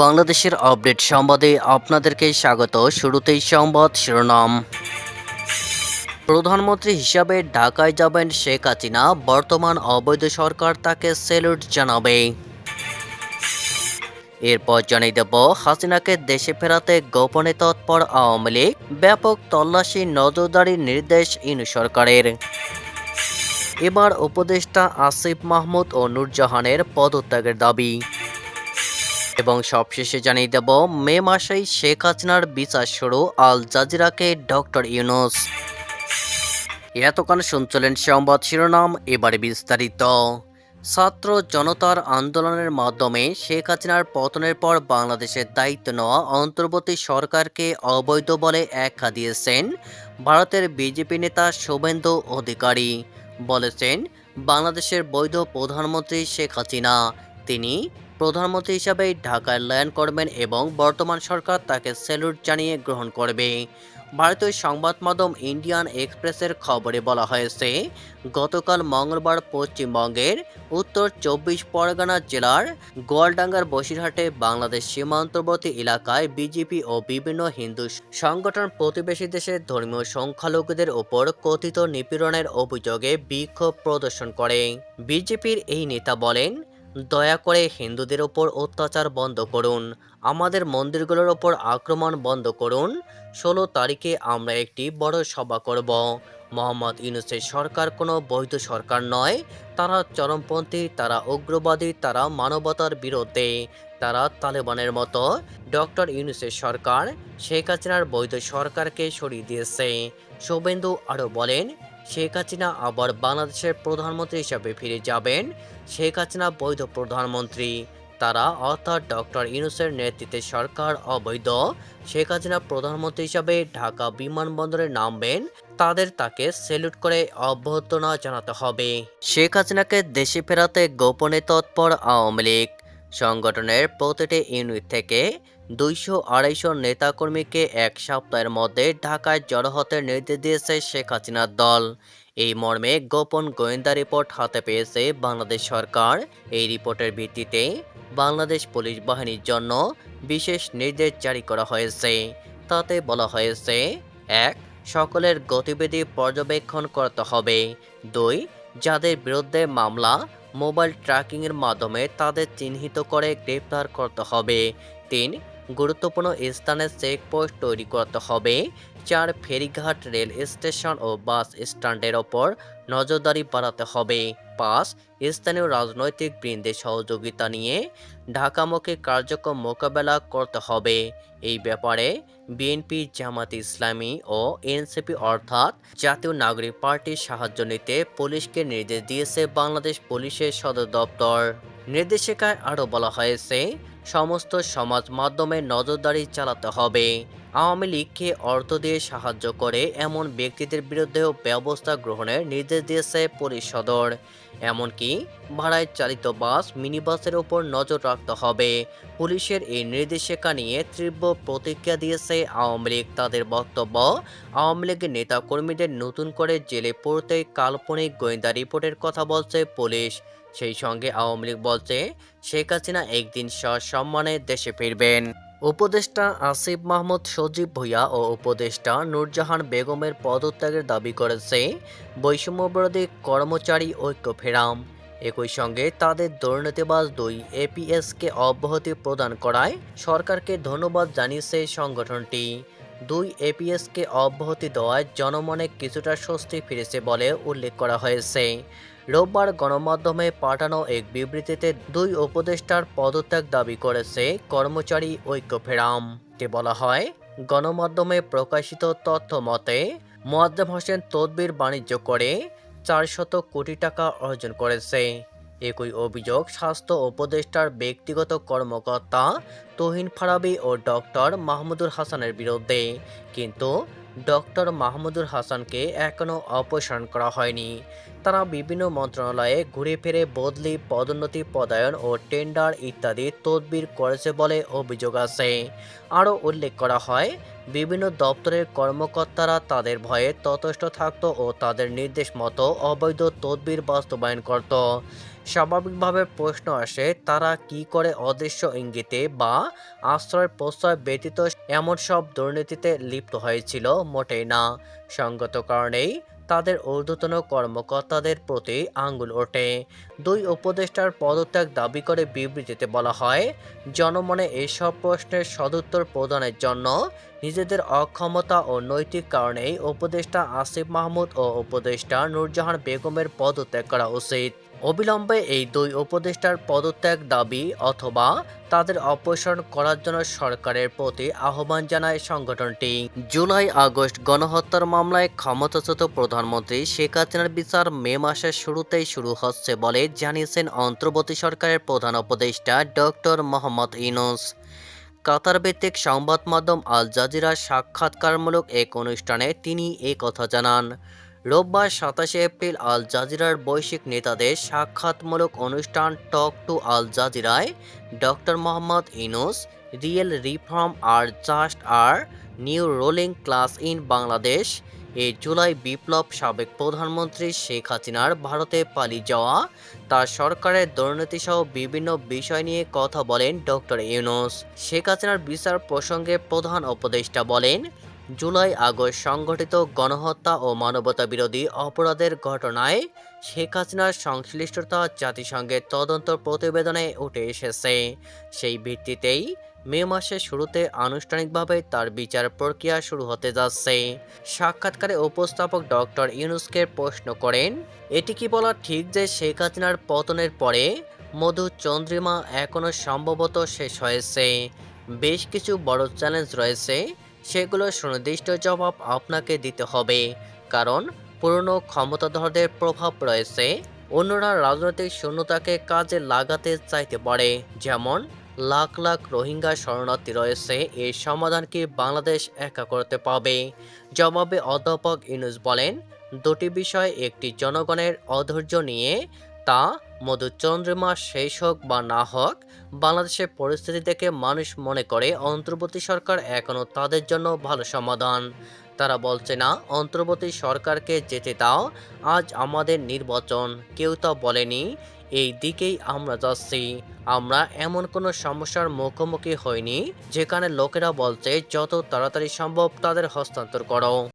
বাংলাদেশের আপডেট সংবাদে আপনাদেরকে স্বাগত। শুরুতেই সংবাদ শিরোনাম। প্রধানমন্ত্রী হিসাবে ঢাকায় যাবেন শেখ হাসিনা, বর্তমান অবৈধ সরকার তাকে স্যালুট জানাবে। এরপর জানিয়ে দেব, হাসিনাকে দেশে ফেরাতে গোপনে তৎপর আওয়ামী লীগ, ব্যাপক তল্লাশি নজরদারির নির্দেশ ইনু সরকারের। এবার উপদেষ্টা আসিফ মাহমুদ ও নূরজাহানের পদত্যাগের দাবি। এবং সবশেষে জানিয়ে দেব, মে মাসেই শেখ হাসিনার বিচার শুরু, আল জাজিরাকে ডক্টর ইউনুস। এতক্ষণ শুনছিলেন সংবাদ শিরোনাম, এবারে বিস্তারিত। ছাত্র জনতার আন্দোলনের মাধ্যমে শেখ হাসিনার পতনের পর বাংলাদেশের দায়িত্ব নেওয়া অন্তর্বর্তী সরকারকে অবৈধ বলে একখা দিয়েছেন ভারতের বিজেপি নেতা শুভেন্দু অধিকারী। বলেছেন, বাংলাদেশের বৈধ প্রধানমন্ত্রী শেখ হাসিনা। তিনি প্রধানমন্ত্রী হিসাবে ঢাকায় ল্যান্ড করবেন এবং বর্তমান সরকার তাকে স্যালুট জানিয়ে গ্রহণ করবে। ভারতীয় সংবাদ মাধ্যম ইন্ডিয়ান এক্সপ্রেসের খবরে বলা হয়েছে, গতকাল মঙ্গলবার পশ্চিমবঙ্গের উত্তর চব্বিশ পরগনা জেলার গোয়ালডাঙ্গার বসিরহাটে বাংলাদেশ সীমান্তবর্তী এলাকায় বিজেপি ও বিভিন্ন হিন্দু সংগঠন প্রতিবেশী দেশের ধর্মীয় সংখ্যালঘুদের ওপর কথিত নিপীড়নের অভিযোগে বিক্ষোভ প্রদর্শন করে। বিজেপির এই নেতা বলেন দয়া করে হিন্দুদের ওপর অত্যাচার বন্ধ করুন। আমাদের মন্দিরগুলোর ওপর আক্রমণ বন্ধ করুন। ষোলো তারিখে আমরা একটি বড় সভা করব। মোহাম্মদ ইউনুসের সরকার কোনো বৈধ সরকার নয়। তারা চরমপন্থী, তারা উগ্রবাদী, তারা মানবতার বিরুদ্ধে, তারা তালেবানের মতো। ডক্টর ইউনুসের সরকার শেখ হাসিনার বৈধ সরকারকে সরিয়ে দিয়েছে। শুভেন্দু আরও বলেন শেখ হাসিনা আবার বাংলাদেশের প্রধানমন্ত্রী হিসাবে ফিরে যাবেন। শেখ হাসিনা বৈধ প্রধানমন্ত্রী। তারা অর্থাৎ ডক্টর ইউনুসের নেতৃত্বে সরকার অবৈধ। শেখ হাসিনা প্রধানমন্ত্রী হিসাবে ঢাকা বিমানবন্দরে নামবেন। তাদের তাকে সেলুট করে অভ্যর্থনা জানাতে হবে। শেখ হাসিনাকে দেশে ফেরাতে গোপনে তৎপর আওয়ামী লীগ। সংগঠনের প্রতিটি ইউনিট থেকে দুইশো আড়াইশো নেতাকর্মীকে এক সপ্তাহের মধ্যে ঢাকায় জড়ো হতে নির্দেশ দিয়েছে শেখ হাসিনার দল। এই মর্মে গোপন গোয়েন্দা রিপোর্ট হাতে পেয়েছে বাংলাদেশ সরকার। এই রিপোর্টের ভিত্তিতে বাংলাদেশ পুলিশ বাহিনীর জন্য বিশেষ নির্দেশ জারি করা হয়েছে। তাতে বলা হয়েছে, এক, সকলের গতিবিধি পর্যবেক্ষণ করতে হবে। দুই, যাদের বিরুদ্ধে মামলা, মোবাইল ট্র্যাকিংয়ের মাধ্যমে তাদের চিহ্নিত করে গ্রেপ্তার করতে হবে। তিন গুরুত্বপূর্ণ স্থানে চেকপোস্ট তৈরি করতে হবে। চার ফেরিঘাট, রেল স্টেশন ও বাস স্ট্যান্ডের ওপর নজরদারি বাড়াতে হবে। পাঁচ, স্থানীয় রাজনৈতিক বৃন্দের সহযোগিতা নিয়ে ঢাকামুখী কার্যক্রম মোকাবেলা করতে হবে। এই ব্যাপারে বিএনপি, জামাত ইসলামী ও এনসিপি অর্থাৎ জাতীয় নাগরিক পার্টির সাহায্য নিতে পুলিশকে নির্দেশ দিয়েছে বাংলাদেশ পুলিশের সদর দপ্তর। নির্দেশিকায় আরও বলা হয়েছে সমস্ত সমাজ মাধ্যমে নজরদারি চালাতে হবে। আওয়ামী লীগকে অর্থ দিয়ে সাহায্য করে এমন ব্যক্তিদের বিরুদ্ধেও ব্যবস্থা গ্রহণের নির্দেশ দিয়েছে পুলিশ সদর এমনকি ভাড়ায় চালিত বাস, মিনিবাসের ওপর নজর রাখতে হবে। পুলিশের এই নির্দেশিকা নিয়ে তীব্র প্রতিক্রিয়া দিয়েছে আওয়ামী লীগ। তাদের বক্তব্য, আওয়ামী লীগের নেতাকর্মীদের নতুন করে জেলে পড়তে কাল্পনিক গোয়েন্দা রিপোর্টের কথা বলছে পুলিশ। সেই সঙ্গে আওয়ামী লীগ বলছে, শেখ হাসিনা একদিন সসম্মানে দেশে ফিরবেন। উপদেষ্টা আসিফ মাহমুদ সজীব ভুইয়া ও উপদেষ্টা নূরজাহান বেগমের পদত্যাগের দাবি করেছে, বৈষম্যবিরোধী কর্মচারী ঐক্য ফেরাম। একই সঙ্গে তাদের দুর্নীতিবাজ দুই এপিএসকে অব্যাহতি প্রদান করায় সরকারকে ধন্যবাদ জানিয়েছে সংগঠনটি। দুই এপিএসকে অব্যাহতি দেওয়ায় জনমনে কিছুটা স্বস্তি ফিরেছে বলে উল্লেখ করা হয়েছে। রোববার গণমাধ্যমে পাঠানো এক বিবৃতিতে দুই উপদেষ্টার পদত্যাগ দাবি করেছে কর্মচারী ঐক্য ফেরাম। বলা হয়, গণমাধ্যমে প্রকাশিত তথ্য মতে, মোয়াজ্জেম হোসেন তদবির বাণিজ্য করে চারশত কোটি টাকা অর্জন করেছে। একই অভিযোগ স্বাস্থ্য উপদেষ্টার ব্যক্তিগত কর্মকর্তা তোহিন ফারাবি ও ডক্টর মাহমুদুর হাসানের বিরুদ্ধে। কিন্তু ডক্টর মাহমুদুর হাসানকে এখনও অপসারণ করা হয়নি। তারা বিভিন্ন মন্ত্রণালয়ে ঘুরে ফিরে বদলি, পদোন্নতি, পদায়ন ও টেন্ডার ইত্যাদি তদবির করেছে বলে অভিযোগ আছে। আরও উল্লেখ করা হয়, বিভিন্ন দপ্তরের কর্মকর্তারা তাদের ভয়ে ততস্থ থাকত ও তাদের নির্দেশ মতো অবৈধ তদবির বাস্তবায়ন করত। স্বাভাবিকভাবে প্রশ্ন আসে, তারা কি করে অদৃশ্য ইঙ্গিতে বা আশ্রয় প্রশ্রয় ব্যতীত এমন সব দুর্নীতিতে লিপ্ত হয়েছিল? মোটেই না। সঙ্গত কারণেই তাদের ঊর্ধ্বতন কর্মকর্তাদের প্রতি আঙ্গুল ওঠে। দুই উপদেষ্টার পদত্যাগ দাবি করে বিবৃতিতে বলা হয়, জনমনে এসব প্রশ্নের সদুত্তর প্রদানের জন্য নিজেদের অক্ষমতা ও নৈতিক কারণেই উপদেষ্টা আসিফ মাহমুদ ও উপদেষ্টা নূরজাহান বেগমের পদত্যাগ করা উচিত। অবিলম্বে এই দুই উপদেষ্টার পদত্যাগ দাবি অথবা তাদের অপসারণ করার জন্য সরকারের প্রতি আহ্বান জানায় সংগঠনটি। জুলাই, আগস্ট গণহত্যার মামলায় ক্ষমতাচ্যুত প্রধানমন্ত্রী শেখ হাসিনার বিচার মে মাসের শুরুতেই শুরু হচ্ছে বলে জানিয়েছেন অন্তর্বর্তী সরকারের প্রধান উপদেষ্টা ডক্টর মোহাম্মদ ইনুস কাতার ভিত্তিক সংবাদ মাধ্যম আল জাজিরার সাক্ষাৎকারমূলক এক অনুষ্ঠানে তিনি এ কথা জানান। রোববার সাতাশে এপ্রিল আল জাজিরার বৈশ্বিক নেতাদের সাক্ষাৎমূলক অনুষ্ঠান talk to Al জাজিরায় doctor Mohammad Yunus real reform R just R, new rolling class in Bangladesh, A July বিপ্লব সাবেক প্রধানমন্ত্রী শেখ হাসিনার ভারতে পালিয়ে যাওয়া, তার সরকারের দুর্নীতিসহ বিভিন্ন বিষয় নিয়ে কথা বলেন ডক্টর ইউনুস। শেখ হাসিনার বিচার প্রসঙ্গে প্রধান উপদেষ্টা বলেন জুলাই আগস্ট সংঘটিত গণহত্যা ও মানবতা বিরোধী অপরাধের ঘটনায় শেখ হাসিনার সংশ্লিষ্টতা জাতিসংঘের তদন্ত প্রতিবেদনে উঠে এসেছে। সেই ভিত্তিতেই মে মাসের শুরুতে আনুষ্ঠানিকভাবে তার বিচার প্রক্রিয়া শুরু হতে যাচ্ছে। সাক্ষাৎকারে উপস্থাপক ডক্টর ইউনুসকে প্রশ্ন করেন, এটি কি বলা ঠিক যে শেখ হাসিনার পতনের পরে মধু চন্দ্রিমা এখনও সম্ভবত শেষ হয়েছে? বেশ কিছু বড় চ্যালেঞ্জ রয়েছে সেগুলোর সুনির্দিষ্ট জবাব আপনাকে দিতে হবে। কারণ, পুরনো ক্ষমতাধরদের প্রভাব রয়েছে, অন্যরা রাজনৈতিক শূন্যতাকে কাজে লাগাতে চাইতে পারে। যেমন, লাখ লাখ রোহিঙ্গা শরণার্থী রয়েছে, এর সমাধান কি বাংলাদেশ একা করতে পারবে? জবাবে অধ্যাপক ইনুস বলেন, দুটি বিষয় একটি জনগণের অধৈর্য নিয়ে, তা মধুচন্দ্রিমা শেষ হোক বা না হোক, বাংলাদেশের পরিস্থিতি দেখে মানুষ মনে করে অন্তর্বর্তী সরকার এখনও তাদের জন্য ভালো সমাধান। তারা বলছে, না, অন্তর্বর্তী সরকারকে যেতে দাও, আজ আমাদের নির্বাচন। কেউ তা বলেনি, এই দিকেই আমরা যাচ্ছি। আমরা এমন কোনো সমস্যার মুখোমুখি হইনি, যেখানে লোকেরা বলছে, যত তাড়াতাড়ি সম্ভব তাদের হস্তান্তর করো।